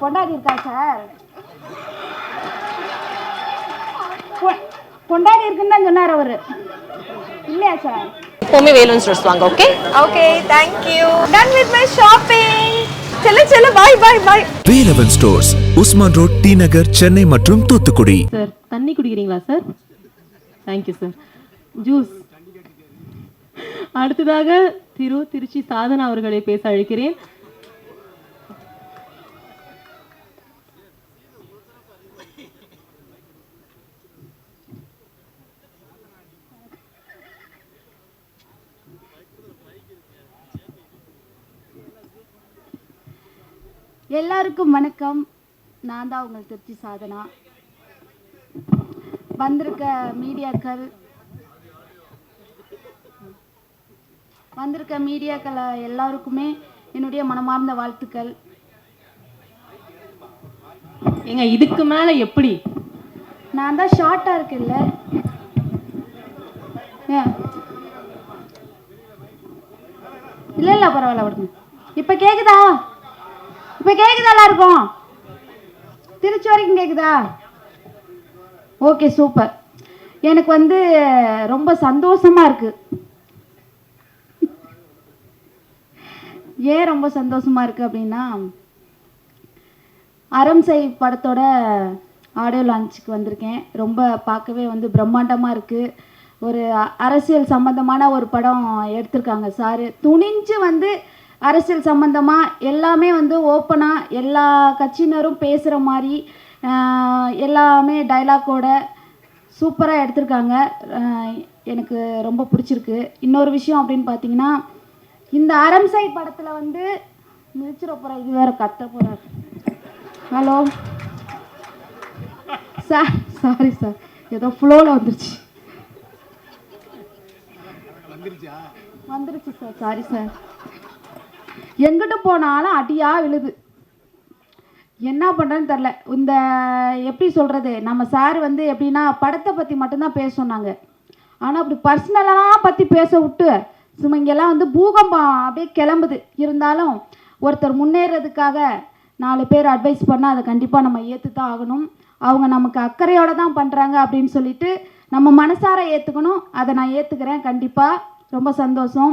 பொண்டாடி இருக்கா சார்? பொண்டாடி இருக்குன்னு தான் சொன்னார் அவர். இல்லையா சார்? எப்பவுமே வேலூன் ஸ்டோர்ஸ் வாங்க okay okay thank you done with my shopping செல்ல செல்ல bye bye bye Velavan stores Usman road T Nagar Chennai மற்றும் தூத்துக்குடி. சார் தண்ணி குடிக்கிறீங்களா sir? Thank you sir. Juice அடுத்ததாக திரு திருச்சி சாதனா அவர்களை பேச அழைக்கிறேன். எல்லாருக்கும் வணக்கம். நான் தான் உங்கள் திருச்சி சாதனா. வந்திருக்க மீடியாக்கள் வந்திருக்க மீடியாக்கள் எல்லாருக்குமே என்னுடைய மனமார்ந்த வாழ்த்துக்கள். ஏங்க இதுக்கு மேல எப்படி? நான் தான் ஷார்ட்டாக இருக்குல்ல இல்லை இல்லை பரவாயில்ல விடுங்க. இப்போ கேட்குதா இப்போ கேட்குதா எல்லாருக்கும்? திருச்சி வரைக்கும் கேட்குதா ஓகே சூப்பர் எனக்கு வந்து ரொம்ப சந்தோஷமா இருக்கு. ஏன் ரொம்ப சந்தோஷமா இருக்கு அப்படின்னா அறம் செய் படத்தோட ஆடியோ லான்ச்சுக்கு வந்திருக்கேன். ரொம்ப பார்க்கவே வந்து பிரம்மாண்டமாக இருக்குது ஒரு அரசியல் சம்பந்தமான ஒரு படம் எடுத்திருக்காங்க சார். துணிஞ்சு வந்து அரசியல் சம்பந்தமாக எல்லாமே வந்து ஓப்பனாக எல்லா கட்சியினரும் பேசுகிற மாதிரி எல்லாமே டைலாக்கோட சூப்பராக எடுத்திருக்காங்க. எனக்கு ரொம்ப பிடிச்சிருக்கு. இன்னொரு விஷயம் அப்படின்னு பார்த்தீங்கன்னா இந்த அரம்சை படத்தில் வந்து மிதிச்சிட போகிற இது வேற கத்த போகிறார் ஹலோ சார் சாரி சார் ஏதோ ஃப்ளோவில் வந்துருச்சு. வந்துருச்சு? சார் சாரி சார் எங்கிட்ட போனாலும் அடியாக விழுது. என்ன பண்ணுறேன்னு தெரில இந்த எப்படி சொல்கிறது நம்ம சார் வந்து எப்படின்னா படத்தை பற்றி மட்டும்தான் பேச சொன்னாங்க ஆனால் அப்படி பர்சனலாம் பற்றி பேச விட்டு சும்மா இங்கெல்லாம் வந்து பூகம்பம் அப்படியே கிளம்புது. இருந்தாலும் ஒருத்தர் முன்னேறதுக்காக நாலு பேர் அட்வைஸ் பண்ணால் அதை கண்டிப்பாக நம்ம ஏற்று தான் ஆகணும். அவங்க நமக்கு அக்கறையோடு தான் பண்ணுறாங்க அப்படின்னு சொல்லிட்டு நம்ம மனசார ஏற்றுக்கணும் அதை நான் ஏற்றுக்கிறேன் கண்டிப்பாக ரொம்ப சந்தோஷம்.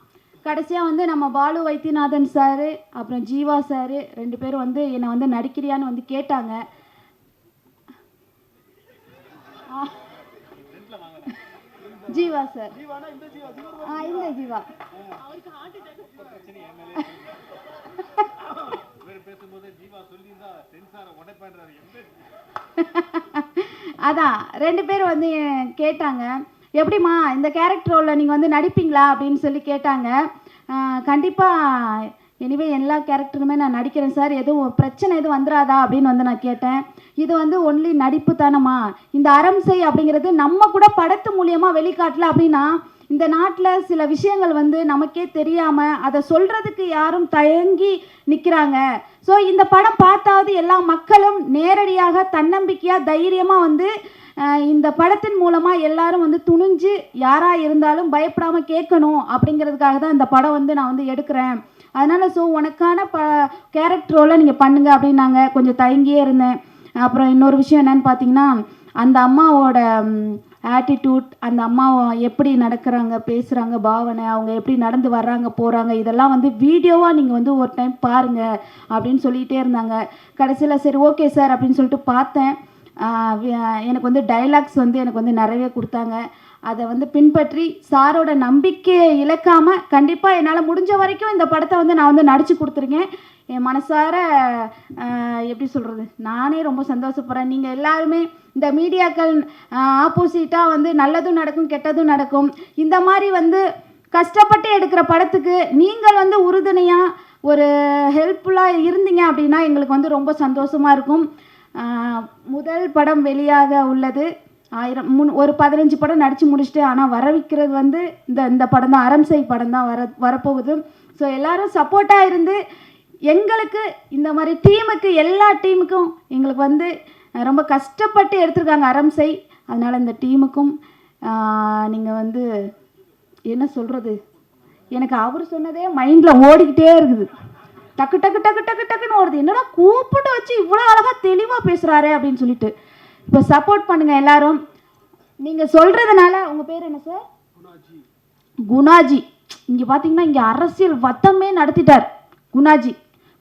கடைசியாக வந்து நம்ம பாலு வைத்தியநாதன் சார் அப்புறம் ஜீவா சார் ரெண்டு பேரும் வந்து என்னை வந்து நடிக்கிறியான்னு வந்து கேட்டாங்க. ஜீவா சார். ஆ இந்த ஜீவா. அதான் ரெண்டு பேரும் வந்து கேட்டாங்க. எப்படிம்மா இந்த கேரக்டர் ரோலில் நீங்கள் வந்து நடிப்பீங்களா அப்படின்னு சொல்லி கேட்டாங்க. கண்டிப்பாக எனிவே எல்லா கேரக்டருமே நான் நடிக்கிறேன் சார். எதுவும் பிரச்சனை எதுவும் வந்துடாதா அப்படின்னு வந்து நான் கேட்டேன். இது வந்து ஒன்லி நடிப்பு தானம்மா. இந்த அறம் செய் அப்படிங்கிறது நம்ம கூட படத்து மூலியமாக வெளிக்காட்டல அப்படின்னா இந்த நாட்டில் சில விஷயங்கள் வந்து நமக்கே தெரியாமல் அதை சொல்கிறதுக்கு யாரும் தயங்கி நிற்கிறாங்க ஸோ இந்த படம் பார்த்தாவது எல்லா மக்களும் நேரடியாக தன்னம்பிக்கையாக தைரியமாக வந்து இந்த படத்தின் மூலமாக எல்லாரும் வந்து துணிஞ்சு யாராக இருந்தாலும் பயப்படாமல் கேட்கணும் அப்படிங்கிறதுக்காக தான் இந்த படம் வந்து நான் வந்து எடுக்கிறேன். அதனால் ஸோ உனக்கான ப கேரக்டர் ரோலை நீங்கள் பண்ணுங்கள் அப்படின்னாங்க. கொஞ்சம் தயங்கியே இருந்தேன். அப்புறம் இன்னொரு விஷயம் என்னன்னு பார்த்தீங்கன்னா அந்த அம்மாவோட ஆட்டிடியூட் அந்த அம்மா எப்படி நடக்கிறாங்க பேசுகிறாங்க பாவனை அவங்க எப்படி நடந்து வர்றாங்க போகிறாங்க இதெல்லாம் வந்து வீடியோவாக நீங்கள் வந்து ஒரு டைம் பாருங்கள் அப்படின்னு சொல்லிகிட்டே இருந்தாங்க. கடைசியில் சரி ஓகே சார் அப்படின்னு சொல்லிட்டு பார்த்தேன். எனக்கு வந்து டைலாக்ஸ் வந்து எனக்கு வந்து நிறையவே கொடுத்தாங்க. அதை வந்து பின்பற்றி சாரோட நம்பிக்கையை இழக்காமல் கண்டிப்பாக என்னால் முடிஞ்ச வரைக்கும் இந்த படத்தை வந்து நான் வந்து நடித்து கொடுத்துருக்கேன். என் மனசார எப்படி சொல்கிறது நானே ரொம்ப சந்தோஷப்படுறேன். நீங்கள் எல்லாருமே இந்த மீடியாக்கள் ஆப்போசிட்டாக வந்து நல்லதும் நடக்கும் கெட்டதும் நடக்கும். இந்த மாதிரி வந்து கஷ்டப்பட்டு எடுக்கிற படத்துக்கு நீங்கள் வந்து உறுதுணையாக ஒரு ஹெல்ப்ஃபுல்லாக இருந்தீங்க அப்படின்னா எங்களுக்கு வந்து ரொம்ப சந்தோஷமாக இருக்கும். முதல் படம் வெளியாக உள்ளது. ஆயிரம் முன் ஒரு பதினஞ்சு படம் நடித்து முடிச்சுட்டு ஆனால் வர வைக்கிறது வந்து இந்த இந்த படம் தான். அரம்சை படம் தான் வர வரப்போகுது. ஸோ எல்லோரும் சப்போர்ட்டாக இருந்து எங்களுக்கு இந்த மாதிரி டீமுக்கு எல்லா டீமுக்கும் எங்களுக்கு வந்து ரொம்ப கஷ்டப்பட்டு எடுத்திருக்காங்க அரம்சை அதனால் இந்த டீமுக்கும் நீங்கள் வந்து என்ன சொல்கிறது எனக்கு அவர் சொன்னதே மைண்டில் ஓடிக்கிட்டே இருக்குது. டக்கு டக்கு டக்கு டக்கு டக்குன்னு ஓடுது என்னடா கூப்பிட்டு வச்சு இவ்வளோ அழகாக தெளிவாக பேசுகிறாரே அப்படின்னு சொல்லிட்டு. இப்போ சப்போர்ட் பண்ணுங்கள் எல்லாரும். நீங்கள் சொல்கிறதுனால உங்கள் பேர் என்ன சார் குணாஜி. இங்கே பார்த்தீங்கன்னா இங்கே அரசியல் வத்தமே நடத்திட்டார் குணாஜி.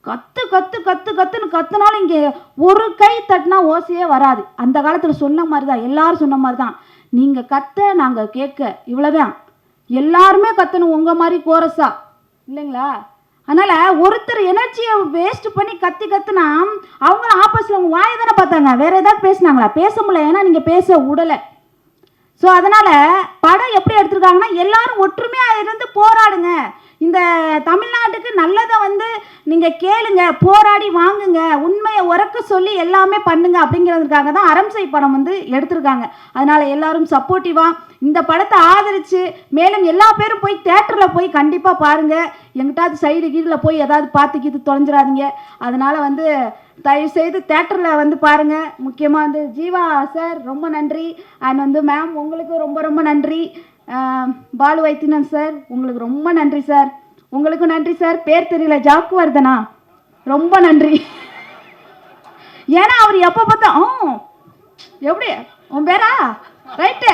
கத்து கத்து கத்து கத்துன்னு கத்துனாலும் இங்கே ஒரு கை தட்டினா ஓசையே வராது. அந்த காலத்தில் சொன்ன மாதிரி தான் எல்லாரும் சொன்ன மாதிரி தான் நீங்கள் கத்த நாங்கள் கேட்க. இவ்வளோதான் எல்லாருமே கத்தணும் உங்கள் மாதிரி கோரஸா. இல்லைங்களா? அதனால் ஒருத்தர் எனர்ஜியை வேஸ்ட் பண்ணி கத்தி கத்துனா அவங்களும் ஆப்போசிட் அவங்க வாயை தானே பார்த்தாங்க. வேற ஏதாவது பேசினாங்களா? பேச முடியல ஏன்னா நீங்கள் பேச விடலை ஸோ அதனால் படம் எப்படி எடுத்திருக்காங்கன்னா எல்லாரும் ஒற்றுமையாக இருந்து போராடுங்க. இந்த தமிழ்நாட்டுக்கு நல்லதை வந்து நீங்கள் கேளுங்க போராடி வாங்குங்க உண்மையை உறக்க சொல்லி எல்லாமே பண்ணுங்க அப்படிங்கிறதுக்காக தான் அரம்சை படம் வந்து எடுத்திருக்காங்க. அதனால் எல்லாரும் சப்போர்ட்டிவாக இந்த படத்தை ஆதரித்து மேலும் எல்லா பேரும் போய் தேட்டரில் போய் கண்டிப்பாக பாருங்கள் எங்கிட்டாவது சைடு கீழில் போய் ஏதாவது பார்த்து கீது தொலைஞ்சிடாதீங்க அதனால் வந்து தயவு செய்து தேட்டரில் வந்து பாருங்கள் முக்கியமாக வந்து ஜீவா சார் ரொம்ப நன்றி. அண்ட் வந்து மேம் உங்களுக்கும் ரொம்ப ரொம்ப நன்றி. பாலு வைத்தியநாத் சார் உங்களுக்கு ரொம்ப நன்றி சார் உங்களுக்கும் நன்றி சார் பேர் தெரியல. ஜாக்கு வருதனா ரொம்ப நன்றி. ஏன்னா அவர் எப்போ பார்த்தா ஆ எப்படி? உன் பேரா? ரைட்டு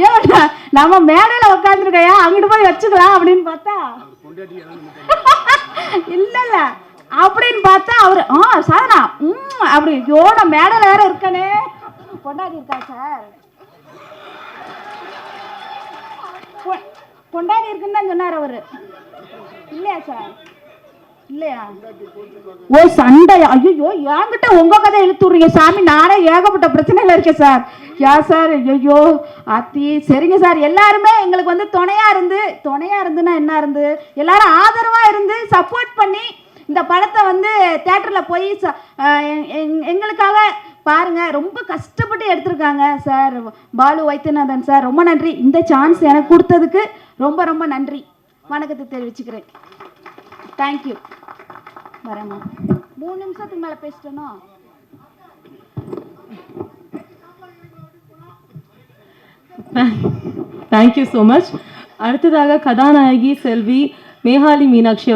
ஏன் நம்ம மேடையில் உட்காந்துருக்கையா அங்கிட்டு போய் வச்சுக்கலாம் அப்படின்னு பார்த்தா? இல்லைல்ல. அப்படின்னு பார்த்தா அவர் ஆ சாதனா ம் அப்படி ஐயோ நான் மேடையில் வேற இருக்கனே. பொண்டாடி இருக்கா சார்? பொ- பொண்டாடி இருக்குன்னு தான் சொன்னார் அவர். இல்லையா சார்? இல்லையா? ஓ சண்டை. ஐயோ என்கிட்ட உங்க கதை இழுத்து சாமி. நானே ஏகப்பட்ட பிரச்சனையில இருக்கேன் சார். யா சார்? ஐயோ அத்தி. சரிங்க சார். எல்லாருமே எங்களுக்கு வந்து துணையா இருந்து துணையா இருந்துன்னா என்ன இருந்து? எல்லாரும் ஆதரவா இருந்து சப்போர்ட் பண்ணி இந்த படத்தை வந்து தேட்டரில் போய் ச- எங்- எங்களுக்காக பாருங்க. ரொம்ப கஷ்டப்பட்டு எடுத்திருக்காங்க சார். பாலு வைத்தியநாதன் சார். ரொம்ப நன்றி. இந்த சான்ஸ் எனக்கு கொடுத்ததுக்கு ரொம்ப ரொம்ப நன்றி. வணக்கத்தை தெரிவிச்சுக்கிறேன். தேங்க்யூ வரேம்மா. மூணு நிமிஷத்துக்கு மேலே பேசிட்டேனோ? தேங்க்யூ ஸோ மச் அடுத்ததாக கதாநாயகி செல்வி மேகாலி மீனாட்சி